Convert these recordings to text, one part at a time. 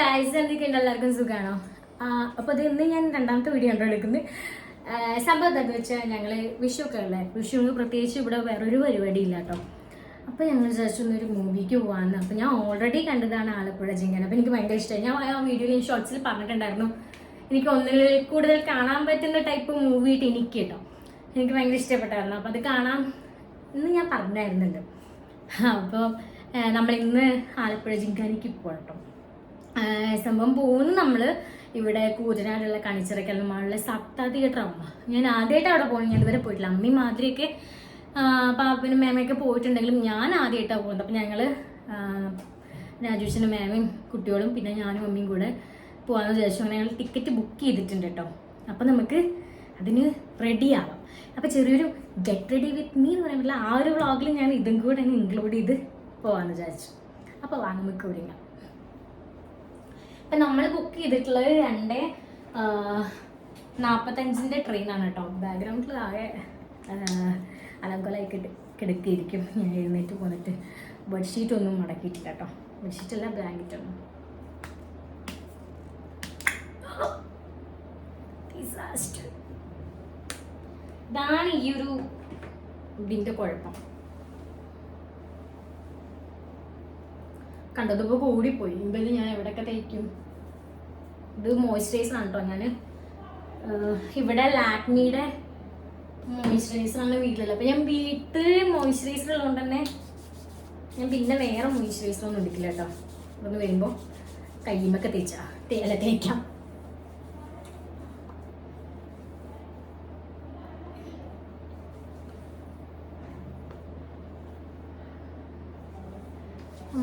Guys എന്തൊക്കെയുണ്ട്? എല്ലാവർക്കും സുഖമാണോ അപ്പോൾ അത് ഇന്ന് ഞാൻ രണ്ടാമത്തെ വീഡിയോ കണ്ടോ എടുക്കുന്നത്. സംഭവം എന്താണെന്ന് വെച്ചാൽ ഞങ്ങൾ വിഷു ഒക്കെ ഉള്ളത് വിഷുവിന് പ്രത്യേകിച്ച് ഇവിടെ വേറൊരു പരിപാടി ഇല്ല കേട്ടോ അപ്പോൾ ഞങ്ങൾ ജസ്റ്റ് ഒരു മൂവിക്ക് പോകാമെന്ന് അപ്പോൾ ഞാൻ ഓൾറെഡി കണ്ടതാണ് ആലപ്പുഴ ജിങ്കൻ. അപ്പോൾ എനിക്ക് ഭയങ്കര ഇഷ്ടമായി ഞാൻ ആ വീഡിയോയിൽ ഷോർട്സിൽ പറഞ്ഞിട്ടുണ്ടായിരുന്നു. എനിക്ക് ഒന്നിൽ കൂടുതൽ കാണാൻ പറ്റുന്ന ടൈപ്പ് മൂവിയിട്ട് എനിക്ക് കേട്ടോ എനിക്ക് ഭയങ്കര ഇഷ്ടപ്പെട്ടായിരുന്നു. അപ്പോൾ അത് കാണാം എന്ന് ഞാൻ പറഞ്ഞായിരുന്നല്ലോ അപ്പോൾ നമ്മൾ ഇന്ന് ആലപ്പുഴ ജിങ്കാനിക്ക് പോകട്ടോ സംഭവം പോകുന്നു നമ്മൾ ഇവിടെ കൂറ്റനാടുള്ള കണിച്ചിറക്കലും മാളിലെ സപ്ത തിയേറ്ററാണ് ഞാൻ ആദ്യമായിട്ട് അവിടെ പോകുന്നത് ഞാൻ ഇതുവരെ പോയിട്ടില്ല. അമ്മി മാതിരിയൊക്കെ പാപ്പനും മേമയൊക്കെ പോയിട്ടുണ്ടെങ്കിലും ഞാൻ ആദ്യമായിട്ടാണ് പോകുന്നത്. അപ്പം ഞങ്ങൾ രാജേഷിനും മേമയും കുട്ടികളും പിന്നെ ഞാനും അമ്മയും കൂടെ പോകാമെന്ന് വിചാരിച്ചു. ഞങ്ങൾ ടിക്കറ്റ് ബുക്ക് ചെയ്തിട്ടുണ്ട് കേട്ടോ. അപ്പം നമുക്ക് അതിന് ആവാം. അപ്പോൾ ചെറിയൊരു ഗെറ്റ് റെഡി വിത്ത് മീ എന്ന് പറയുമ്പോൾ ആ ഒരു വ്ളോഗിൽ ഞാൻ ഇതും കൂടെ ഇൻക്ലൂഡ് ചെയ്ത് പോകാമെന്ന് വിചാരിച്ചു. അപ്പോൾ വാ നമുക്ക് ഒരുങ്ങാം ഇപ്പം നമ്മൾ ബുക്ക് ചെയ്തിട്ടുള്ളത് രണ്ട് നാൽപ്പത്തഞ്ചിന്റെ ട്രെയിനാണ് കേട്ടോ. ബാക്ക്ഗ്രൗണ്ടിൽ ആകെ അലങ്കോലായി കിട്ടി കിടക്കിയിരിക്കും. ഞാൻ എഴുന്നേറ്റ് പോന്നിട്ട്. ബെഡ്ഷീറ്റ് ഒന്നും മടക്കിയിട്ടില്ല കേട്ടോ. ബെഡ്ഷീറ്റ് അല്ല ബ്ലാങ്കറ്റ് ഒന്നും ഇതാണ് ഈ ഒരു ഇതിന്റെ കുഴപ്പം. കണ്ടതിപ്പോൾ കൂടിപ്പോയി. ഇമ്പത് ഞാൻ എവിടെയൊക്കെ തയ്ക്കും ഇത് മോയ്സ്ചറൈസർ ആണ് കേട്ടോ ഞാൻ ഇവിടെ ലാക്മിയുടെ മോയ്സ്ചറൈസർ ആണ് വീട്ടിലുള്ളത്. അപ്പം ഞാൻ വീട്ടിൽ മോയ്സ്ചറൈസർ ഉള്ളതുകൊണ്ട് തന്നെ ഞാൻ പിന്നെ വേറെ മോയ്സ്ചറൈസർ ഒന്നും എടുക്കില്ല കേട്ടോ. ഒന്ന് വരുമ്പോൾ കയ്യുമൊക്കെ തേച്ചാ. തേല തേക്കാം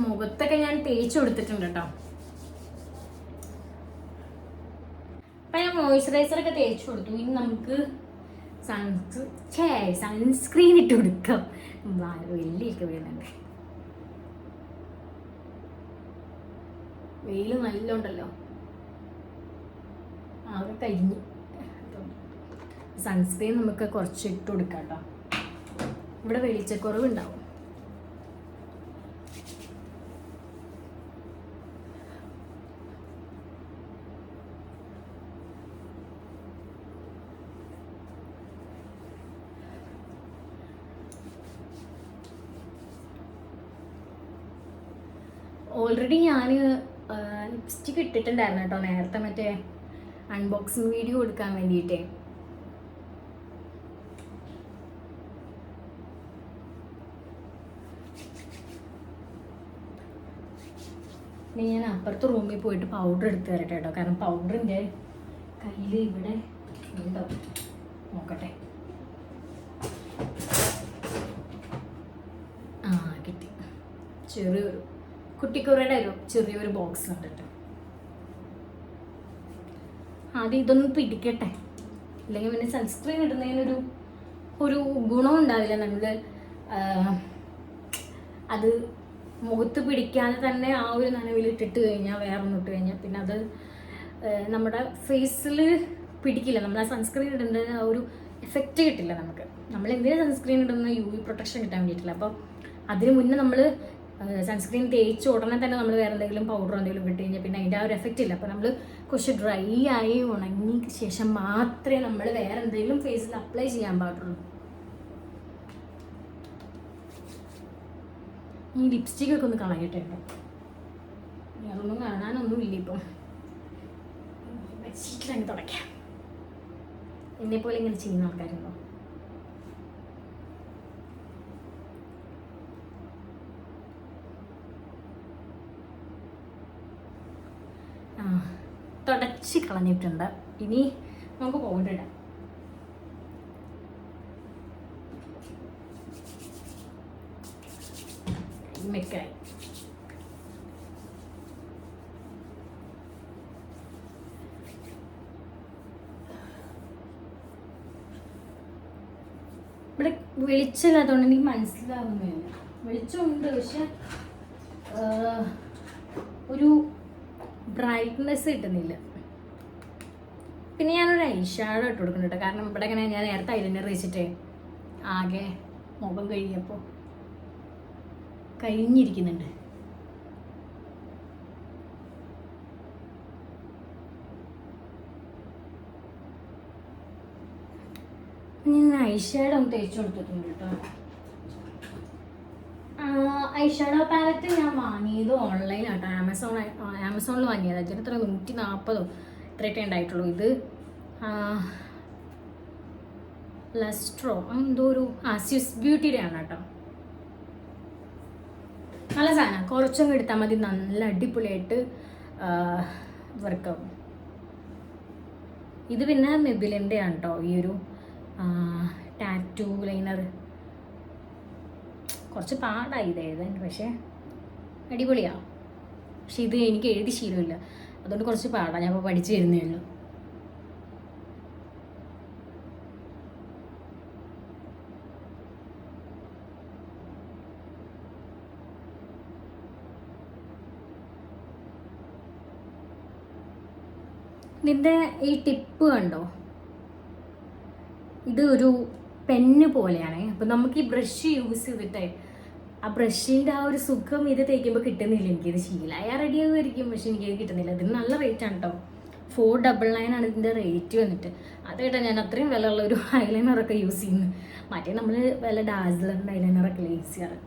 മുഖത്തൊക്കെ ഞാൻ തേച്ച് കൊടുത്തിട്ടുണ്ട് കേട്ടോ അപ്പൊ ഞാൻ മോയിസ്ചറൈസർ ഒക്കെ തേച്ചു കൊടുത്തു. ഇനി നമുക്ക് സൺസ്ക്രീൻ ഇട്ട് കൊടുക്കാം. വെള്ളിയൊക്കെ വീഴുന്നുണ്ട് വെയിൽ നല്ല ഉണ്ടല്ലോ ആകെ കഴിഞ്ഞു. സൺസ്ക്രീൻ നമുക്ക് കുറച്ച് ഇട്ട് കൊടുക്കാം കേട്ടോ ഇവിടെ വെളിച്ചക്കുറവ് ഓൾറെഡി ഞാൻ ലിപ്സ്റ്റിക് ഇട്ടിട്ടുണ്ടായിരുന്നു കേട്ടോ നേരത്തെ മറ്റേ അൺബോക്സിങ് വീഡിയോ കൊടുക്കാൻ വേണ്ടിയിട്ട്. ഇനി ഞാൻ അപ്പുറത്തെ റൂമിൽ പോയിട്ട് പൗഡർ എടുത്ത് തരട്ടെ കേട്ടോ. കാരണം പൗഡറിന്റെ കയ്യിൽ ഇവിടെ ഉണ്ടോ? നോക്കട്ടെ. ആ കിട്ടി. ചെറിയൊരു കുട്ടിക്കുറയുടെ ഒരു ചെറിയൊരു ബോക്സ് ഉണ്ട് ആദ്യം ഇതൊന്ന് പിടിക്കട്ടെ. അല്ലെങ്കിൽ പിന്നെ സൺസ്ക്രീൻ ഇടുന്നതിനൊരു ഒരു ഗുണം ഉണ്ടാവില്ല. നമ്മൾ അത് മുഖത്ത് പിടിക്കാതെ തന്നെ ആ ഒരു നനവിൽ ഇട്ടിട്ട് കഴിഞ്ഞാൽ വേറെ ഒന്ന് ഇട്ട് കഴിഞ്ഞാൽ പിന്നെ അത് നമ്മുടെ ഫേസിൽ പിടിക്കില്ല. നമ്മൾ ആ സൺസ്ക്രീൻ ഇടുന്ന ആ ഒരു എഫക്റ്റ് കിട്ടില്ല നമുക്ക്. നമ്മൾ എന്തിനാണ് സൺസ്ക്രീൻ ഇടുന്ന യു വി പ്രൊട്ടക്ഷൻ കിട്ടാൻ വേണ്ടിയിട്ടില്ല. അപ്പോൾ അതിന് മുന്നേ നമ്മൾ സൺസ്ക്രീൻ തേച്ച് ഉടനെ തന്നെ നമ്മൾ വേറെ എന്തെങ്കിലും പൗഡർ എന്തെങ്കിലും ഇട്ട് കഴിഞ്ഞാൽ പിന്നെ അതിന്റെ ആ ഒരു എഫക്റ്റ് ഇല്ല. അപ്പോൾ നമ്മൾ കുറച്ച് ഡ്രൈ ആയി ഉണങ്ങിയ ശേഷം മാത്രമേ നമ്മൾ വേറെ എന്തെങ്കിലും ഫേസിൽ അപ്ലൈ ചെയ്യാൻ പാടുള്ളൂ. ഈ ലിപ്സ്റ്റിക് ഒക്കെ ഒന്ന് കളയട്ടെ കേട്ടോ. അതൊന്നും കാണാനൊന്നും ഇല്ല ഇപ്പം. ബെഡ്ഷീറ്റിലങ്ങ് തുടയ്ക്കാം. എന്നെപ്പോലെ പോലെ ഇങ്ങനെ ചെയ്യുന്ന ആൾക്കാരുണ്ടോ ആ തുടച്ച് കളഞ്ഞിട്ടുണ്ട്. ഇനി നമുക്ക് പൗഡർ ഇടാം. ഇവിടെ വെളിച്ചമില്ലാത്തതുകൊണ്ട് എനിക്ക് മനസ്സിലാവുന്നില്ല വെളിച്ചമുണ്ട് പക്ഷെ ഒരു ബ്രൈറ്റ്നെസ് കിട്ടുന്നില്ല. പിന്നെ ഞാനൊരു ഐഷാഡോ ഷാഡോ ഇട്ട് കൊടുക്കുന്നുണ്ട് കാരണം ഇവിടെ ഇങ്ങനെ ഞാൻ നേരത്തെ ഐലൈനർ വെച്ചിട്ടേ ആകെ മുഖം കഴിയപ്പോൾ കഴിഞ്ഞിരിക്കുന്നുണ്ട്. ഞാൻ ഐ ഒന്ന് തേച്ച് കൊടുത്തിട്ടുണ്ട് കേട്ടോ. ഐഷാഡോ പാലറ്റ് ഞാൻ വാങ്ങിയത് ഓൺലൈൻ ആട്ടോ. ആമസോൺ ആമസോണിൽ വാങ്ങിയത്. അതിന് എത്ര നൂറ്റി നാൽപ്പതോ ഇത്രയൊക്കെ ഉണ്ടായിട്ടുള്ളൂ. ഇത് ലസ്ട്രോ എന്തോ ഒരു ആ സ്വിസ് ബ്യൂട്ടിയുടെ ആണ് കേട്ടോ. നല്ല സാധനം. കുറച്ചും എടുത്താൽ മതി. നല്ല അടിപൊളിയായിട്ട് വർക്കാവും ഇത് പിന്നെ മെബിലിന്റെ ആണ് കേട്ടോ. ഈ ഒരു ടാറ്റു ലൈനർ കുറച്ച് പാടായി ഇത് എഴുതാൻ പക്ഷേ അടിപൊളിയാ. പക്ഷെ ഇത് എനിക്ക് എഴുതി ശീലമില്ല. അതുകൊണ്ട് കുറച്ച് പാടാണ് ഞാൻ ഇപ്പോൾ പഠിച്ചു തരുന്നേ ഉള്ളൂ. നിന്റെ ഈ ടിപ്പ് കണ്ടോ? ഇത് ഒരു പെന്ന് പോലെയാണ്. അപ്പം നമുക്ക് ഈ ബ്രഷ് യൂസ് ചെയ്തിട്ട് ആ ബ്രഷിന്റെ ആ ഒരു സുഖം ഇത് തേക്കുമ്പോൾ കിട്ടുന്നില്ല. എനിക്കിത് ശീലമായ റെഡി ആകുമായിരിക്കും പക്ഷെ എനിക്കത് കിട്ടുന്നില്ല. ഇതിന് നല്ല റേറ്റ് ആണ് കേട്ടോ ഫോർ ഡബിൾ നയൻ ആണ് ഇതിന്റെ റേറ്റ് വന്നിട്ട്. അത് കേട്ടോ ഞാൻ അത്രയും വിലയുള്ള ഒരു ഐലൈനറൊക്കെ യൂസ് ചെയ്യുന്നു. മറ്റേ നമ്മൾ വില ഡാസ്ലറിന്റെ ഐലൈനറൊക്കെ യൂസ് ചെയ്യാറ്.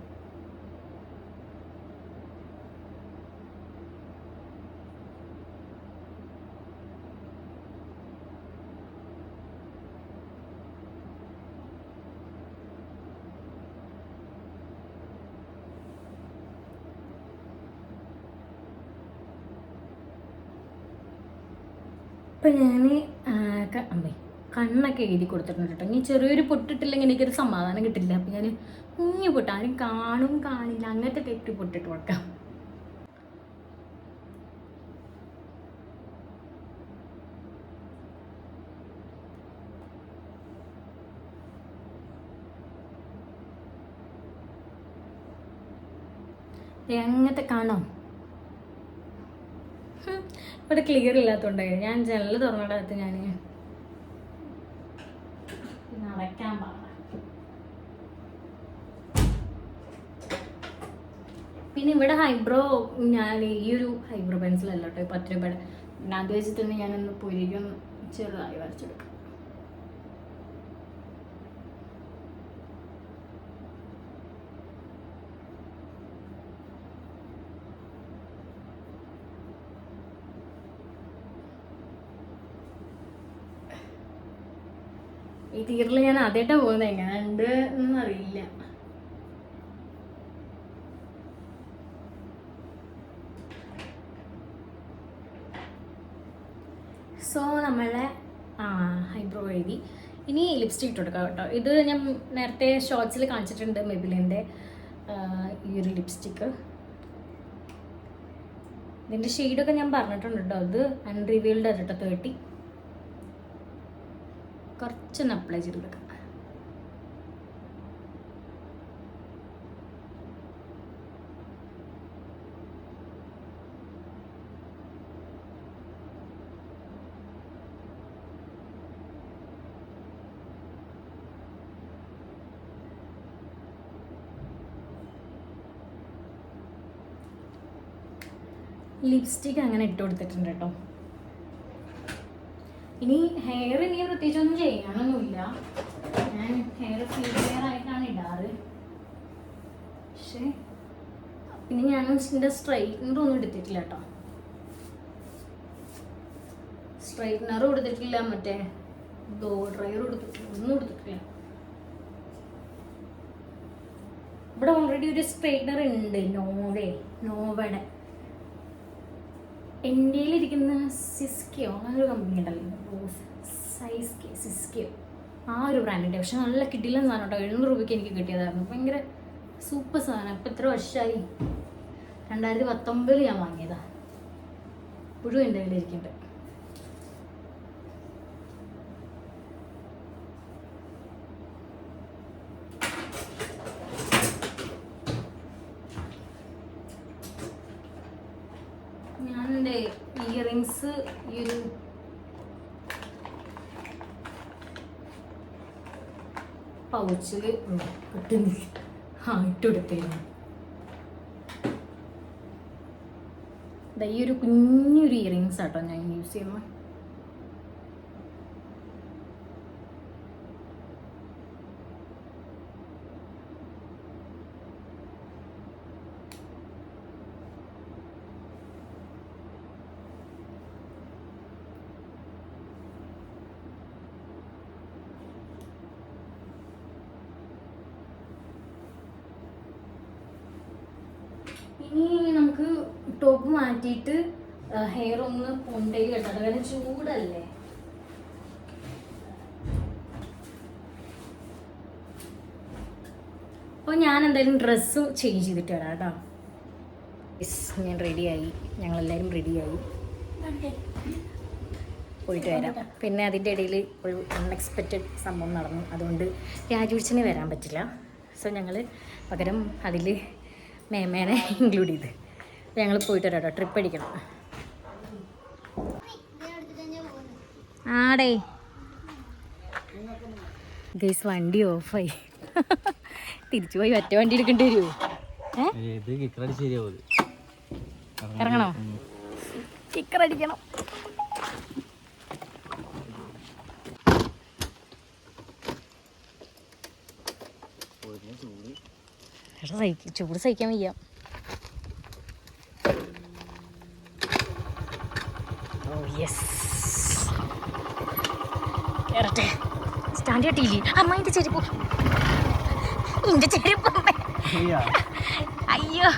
ഇപ്പം ഞാൻ അമ്മേ കണ്ണൊക്കെ എഴുതി കൊടുത്തിട്ടുണ്ട് കേട്ടോ. ഇനി ചെറിയൊരു പൊട്ടിട്ടില്ലെങ്കിൽ എനിക്കൊരു സമാധാനം കിട്ടില്ല. അപ്പം ഞാൻ കുഞ്ഞു പൊട്ട് ആരും കാണും കാണില്ല. അങ്ങനത്തെ തെറ്റ് പൊട്ടിട്ട് കൊടുക്കാം. അങ്ങനത്തെ കാണോ? ഇവിടെ ക്ലിയർ ഇല്ലാത്തതുകൊണ്ട് ഞാൻ ജനൽ തുറന്നിടത്ത് ഞാൻ പിന്നെ ഇവിടെ ഹൈബ്രോ ഞാൻ ഈ ഒരു ഹൈബ്രോ പെൻസിൽ അല്ല കേട്ടോ പത്ത് രൂപയുടെ അത് വെച്ചിട്ട് ഞാനൊന്ന് പൊരിക്കും ചെറുതായി വരച്ചെടുക്കാം. ഈ ഞാൻ ആദ്യമായിട്ടാണ് പോകുന്നത് എങ്ങനെയുണ്ട് എന്നൊന്നും അറിയില്ല. സോ നമ്മളെ ആ ഐബ്രോ എഴുതി. ഇനി ലിപ്സ്റ്റിക് ഇട്ട് കൊടുക്കാം കേട്ടോ. ഇത് ഞാൻ നേരത്തെ ഷോർട്സിൽ കാണിച്ചിട്ടുണ്ട് മെബിലിന്റെ ഈ ഒരു ലിപ്സ്റ്റിക്ക് ഇതിന്റെ ഷെയ്ഡൊക്കെ ഞാൻ പറഞ്ഞിട്ടുണ്ട് കേട്ടോ. അത് അൺറിവീൽഡ് കേട്ടോ തേർട്ടി കുറച്ചൊന്ന് അപ്ലൈ ചെയ്ത് കൊടുക്കാം. ലിപ്സ്റ്റിക് അങ്ങനെ ഇട്ട് കൊടുത്തിട്ടുണ്ട് കേട്ടോ. ഇനി ഹെയർ ഇനി പ്രത്യേകിച്ചൊന്നും ചെയ്യാനൊന്നുമില്ല ഞാൻ ഹെയർ ഫ്രീ ഹെയർ ആയിട്ടാണ് ഇടാറ്. പക്ഷേ പിന്നെ ഞാൻ ഇതിന്റെ സ്ട്രൈറ്റ്നർ ഒന്നും എടുത്തിട്ടില്ല കേട്ടോ. സ്ട്രൈറ്റ്നർ കൊടുത്തിട്ടില്ല മറ്റേ ഡോ ഡ്രയർ കൊടുത്തിട്ടില്ല ഒന്നും എടുത്തിട്ടില്ല ഇവിടെ ഓൾറെഡി ഒരു സ്ട്രൈറ്റ്നർ ഉണ്ട് നോവേ നോവയുടെ ഇന്ത്യയിലിരിക്കുന്ന സിസ്കിയോ? അങ്ങനെ ഒരു കമ്പനി ഉണ്ടല്ലോ സൈസ്കി സിസ്കിയോ. ആ ഒരു ബ്രാൻഡിന്റെ പക്ഷെ നല്ല കിട്ടിയില്ല സാധനം കേട്ടോ എഴുന്നൂറ് രൂപയ്ക്ക് എനിക്ക് കിട്ടിയതായിരുന്നു. ഭയങ്കര സൂപ്പർ സാധനം. ഇപ്പം എത്ര വർഷമായി രണ്ടായിരത്തി പത്തൊമ്പതിൽ ഞാൻ വാങ്ങിയതാണ് ഇപ്പോഴും എന്റെ കയ്യിലിരിക്കുന്നുണ്ട് ഞാൻ എന്റെ ഇയറിങ്സ് ഈ ഒരു പൗച്ചിൽ കിട്ടുന്നില്ല. ആ ഇട്ടുകൊടുത്തിരുന്നു ഈ ഒരു കുഞ്ഞൊരു ഇയറിങ്സ് ആട്ടോ ഞാൻ യൂസ് ചെയ്യുന്നത് ടോപ്പ് മാറ്റിയിട്ട് ഹെയർ ഒന്ന് കൊണ്ടേക്ക് കെട്ടണം കാരണം ചൂടല്ലേ? അപ്പോൾ ഞാൻ എന്തായാലും ഡ്രസ്സ് ചേഞ്ച് ചെയ്തിട്ട് വരാം കേട്ടോ. യെസ് ഞാൻ റെഡിയായി ഞങ്ങളെല്ലാവരും റെഡിയായി പോയിട്ട് വരാം. പിന്നെ അതിന്റെ ഇടയിൽ ഒരു അൺഎക്സ്പെക്റ്റഡ് സംഭവം നടന്നു. അതുകൊണ്ട് രാജുവിച്ചിന് വരാൻ പറ്റില്ല. സോ ഞങ്ങൾ പകരം അതിൽ മേമേനെ ഇൻക്ലൂഡ് ചെയ്ത്. ഞങ്ങൾ പോയിട്ട് വരാം കേട്ടോ ട്രിപ്പ് അടിക്കണം. ആടേ. ഗൈസ് വണ്ടി ഓഫായി. തിരിച്ചു പോയി ഒറ്റ വണ്ടി എടുക്കേണ്ടി വരുമോ ഇറങ്ങണോ? കിക്കർ അടിക്കണം. ചൂട് സഹിക്കാൻ വയ്യ. യെസ് ഇറട്ടെ സ്റ്റാൻഡ് കട്ടിയില്ലേ? അമ്മ എന്റെ ചെരുപ്പ് എന്റെ ചെരുപ്പ് അയ്യോ.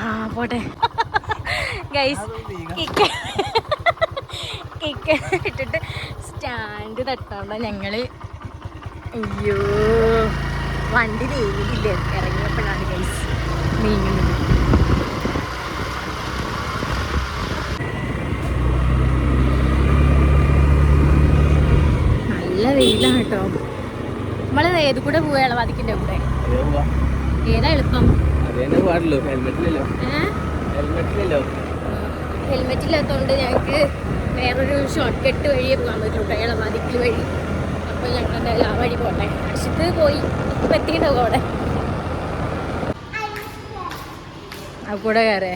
ആ പോട്ടെ. ഗൈസ് കിക്ക് ഇട്ടിട്ട് സ്റ്റാൻഡ് തട്ടാണ്ട ഞങ്ങൾ. അയ്യോ. വണ്ടി നീങ്ങിയില്ലേ? ഇറങ്ങിയപ്പോഴാണ് ഗൈസ് നീങ്ങുന്നത് നല്ല വെയിലാണ് കേട്ടോ നമ്മൾ ഏത് കൂടെ പോവുക ഇളവാദിക്കിന്റെ കൂടെ? ഏതാ എളുപ്പം? ഹെൽമെറ്റ് ഇല്ലാത്തതുകൊണ്ട് ഞങ്ങൾക്ക് വേറൊരു ഷോർട്ട് കട്ട് വഴിയേ പോകാൻ പറ്റുള്ളൂ ഇളവാദിക്കൽ വഴി. അപ്പോൾ ഞങ്ങൾ എന്തായാലും ആ വഴി പോട്ടെ. അർഷത്ത് പോയി. ഇപ്പം എത്തിയിട്ടുണ്ടാവും അവിടെ? ആ കൂടെ കയറേ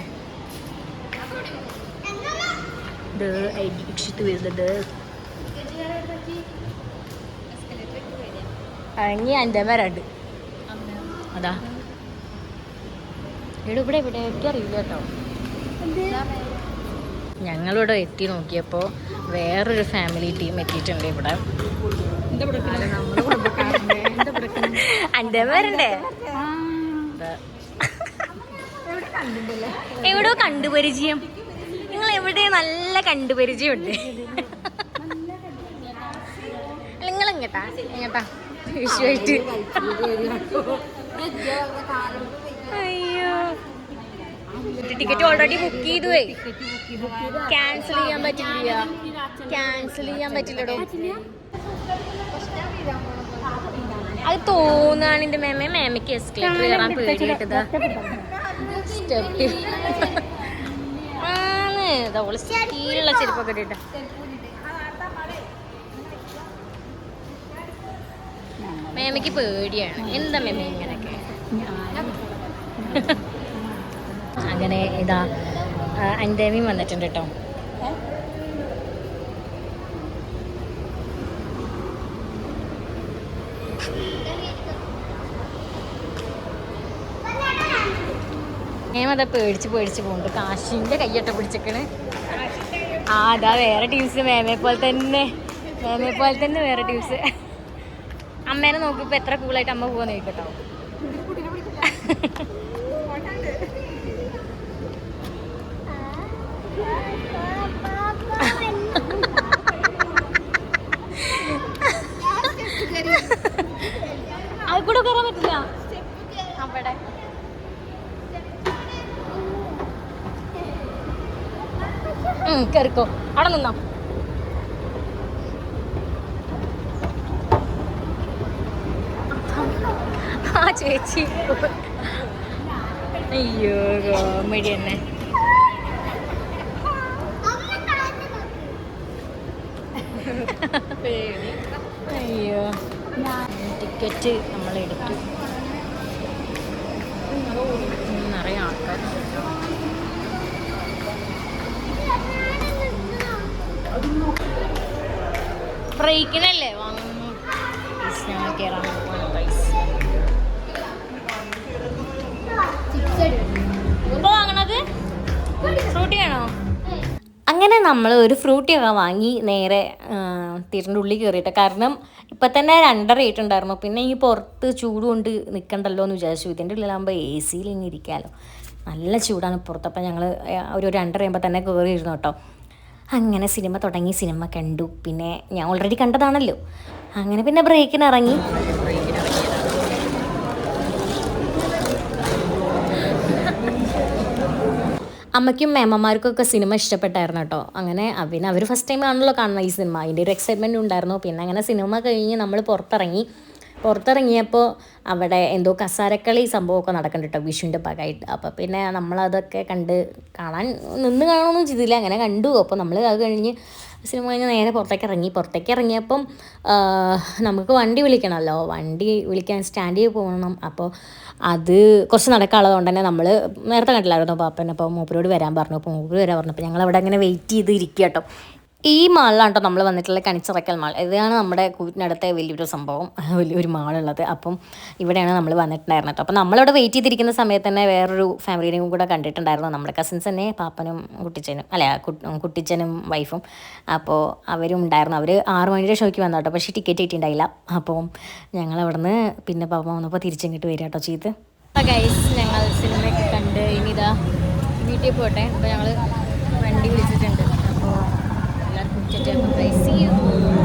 ഇത് അരിക്ഷിത്ത് വരുന്നത് ഇറങ്ങി എന്റെ മരണ്ട് അതാ. ഇവിടെ ഇവിടെ ഇവിടെ അറിയില്ല കേട്ടോ. ഞങ്ങളിവിടെ എത്തി നോക്കിയപ്പോൾ വേറൊരു ഫാമിലി ടീം എത്തിയിട്ടുണ്ട് ഇവിടെ. അന്റെ മരണ്ടേ. എവിടെയോ കണ്ടുപരിചയം. നിങ്ങൾ എവിടെ? നല്ല കണ്ടുപരിചയമുണ്ട്. നിങ്ങൾ എങ്ങട്ടാ എങ്ങട്ടാ വിഷുവായിട്ട് അയ്യോ. ടിക്കറ്റ് ഓൾറെഡി ബുക്ക് ചെയ്തു ക്യാൻസൽ ചെയ്യാൻ പറ്റില്ല. ക്യാൻസൽ ചെയ്യാൻ പറ്റില്ലടോ. അത് തോന്നാണ് എന്റെ മേമ. മേമയ്ക്ക് എസ്കലേറ്റർ കയറാൻ പേടിയിട്ടത്. സ്റ്റെപ്പ് ആണ് സ്റ്റീലുള്ള ചെരുപ്പൊക്കെ ഇട്ടിട്ട്. മേമയ്ക്ക് പേടിയാണ്. എന്താ മേമ ഇങ്ങനെയൊക്കെ? അങ്ങനെ ഇതാ അൻദേമിയും വന്നിട്ടുണ്ട് കേട്ടോ മേമതാ പേടിച്ച് പേടിച്ച് പോകുന്നുണ്ട് കാശിന്റെ കയ്യൊട്ട പിടിച്ചേക്കണ്. ആ അതാ വേറെ ടീംസ് മേമയെ പോലെ തന്നെ. മേമയെ പോലെ തന്നെ വേറെ ടീംസ്. അമ്മേനെ നോക്കിപ്പോ എത്ര കൂളായിട്ട് അമ്മ പോവാന്ന് ചോദിക്കട്ടോ. അത് കൂടെ കയറാൻ പറ്റില്ല. അവിടെ. ഉം, കേറിക്കോ. അവിടെ നിന്നോ. ചേച്ചി. അയ്യോ കോമഡി തന്നെ. അയ്യോ ടിക്കറ്റ് നമ്മൾ എടുത്തു. നിറയെ ആൾക്കാർ. ബ്രേക്കിനല്ലേ ഞങ്ങൾ കയറാൻ ഫ്രൂട്ടി ആണോ അങ്ങനെ നമ്മൾ ഒരു ഫ്രൂട്ടിയൊക്കെ വാങ്ങി നേരെ തിരിന്റെ ഉള്ളിൽ കയറിയിട്ട് കാരണം ഇപ്പം തന്നെ രണ്ടര ഇട്ടുണ്ടായിരുന്നു പിന്നെ ഈ പുറത്ത് ചൂട് കൊണ്ട് നിൽക്കണ്ടല്ലോ എന്ന് വിചാരിച്ചു. ഇതിന്റെ ഉള്ളിലാകുമ്പോൾ എ സിയിൽ ഇങ്ങനെ ഇരിക്കാമല്ലോ നല്ല ചൂടാണ് പുറത്ത്. അപ്പം ഞങ്ങൾ ഒരു രണ്ടര ആകുമ്പോൾ തന്നെ കയറിയിരുന്നു കേട്ടോ. അങ്ങനെ സിനിമ തുടങ്ങി. സിനിമ കണ്ടു. പിന്നെ ഞാൻ ഓൾറെഡി കണ്ടതാണല്ലോ. അങ്ങനെ പിന്നെ ബ്രേക്കിന് ഇറങ്ങി. അമ്മയ്ക്കും മേമ്മമാർക്കൊക്കെ സിനിമ ഇഷ്ടപ്പെട്ടായിരുന്നു കേട്ടോ. അങ്ങനെ പിന്നെ അവർ ഫസ്റ്റ് ടൈം ആണല്ലോ കാണുന്നത് ഈ സിനിമ. അതിന്റെ ഒരു എക്സൈറ്റ്മെന്റ് ഉണ്ടായിരുന്നു. പിന്നെ അങ്ങനെ സിനിമ കഴിഞ്ഞ് നമ്മൾ പുറത്തിറങ്ങി. പുറത്തിറങ്ങിയപ്പോൾ അവിടെ എന്തോ കസാരക്കളി സംഭവമൊക്കെ നടക്കുന്നുണ്ട് കേട്ടോ വിഷുവിന്റെ ഭാഗമായിട്ട്. അപ്പോൾ പിന്നെ നമ്മളതൊക്കെ കണ്ട് കാണാൻ നിന്ന് കാണുമൊന്നും ചെയ്തില്ല. അങ്ങനെ കണ്ടു. അപ്പോൾ നമ്മൾ അത് കഴിഞ്ഞ് സിനിമ കഴിഞ്ഞ് നേരെ പുറത്തേക്ക് ഇറങ്ങി. പുറത്തേക്ക് ഇറങ്ങിയപ്പം നമുക്ക് വണ്ടി വിളിക്കണമല്ലോ. വണ്ടി വിളിക്കാൻ സ്റ്റാൻഡിൽ പോകണം. അപ്പോൾ അത് കുറച്ച് നടക്കാനുള്ളതുകൊണ്ട് തന്നെ നമ്മൾ നേരത്തെ കണ്ടില്ലായിരുന്നു പാപ്പനെ അപ്പോൾ മൂപ്പരോട് വരാൻ പറഞ്ഞു. അപ്പോൾ മൂപ്പര് വരാൻ പറഞ്ഞു അപ്പോൾ ഞങ്ങൾ അവിടെ അങ്ങനെ വെയിറ്റ് ചെയ്ത് ഇരിക്കുക കേട്ടോ ഈ മാളിലാണ് കേട്ടോ നമ്മൾ വന്നിട്ടുള്ള കണിച്ചിറക്കൽ മാൾ. ഇതാണ് നമ്മുടെ കൂറ്റിനടുത്തെ വലിയൊരു സംഭവം. വലിയൊരു മാളുള്ളത്. അപ്പം ഇവിടെയാണ് നമ്മൾ വന്നിട്ടുണ്ടായിരുന്നത്. അപ്പോൾ നമ്മളിവിടെ വെയിറ്റ് ചെയ്തിരിക്കുന്ന സമയത്ത് തന്നെ വേറൊരു ഫാമിലിനെയും കൂടെ കണ്ടിട്ടുണ്ടായിരുന്നു. നമ്മുടെ കസിൻസ് തന്നെ പാപ്പനും കുട്ടിച്ചനും അല്ല കുട്ടിച്ചനും വൈഫും അപ്പോൾ അവരും ഉണ്ടായിരുന്നു. അവർ ആറ് മണിയുടെ ഷോയ്ക്ക് വന്നു കേട്ടോ പക്ഷേ ടിക്കറ്റ് കിട്ടിയിട്ടുണ്ടായില്ല. അപ്പോൾ ഞങ്ങൾ അവിടുന്ന് പിന്നെ പാപ്പ വന്നപ്പോൾ തിരിച്ചിങ്ങോട്ട് വരിക കേട്ടോ ചെയ്ത് ഞങ്ങൾ സിനിമയൊക്കെ കണ്ട് ഇനി ഇതാ വീട്ടിൽ പോട്ടെ. അപ്പോൾ ഞങ്ങൾ വണ്ടി വിളിച്ചിട്ടുണ്ട് അപ്പോൾ എല്ലാവർക്കും ചേട്ടാ ബൈ സി യു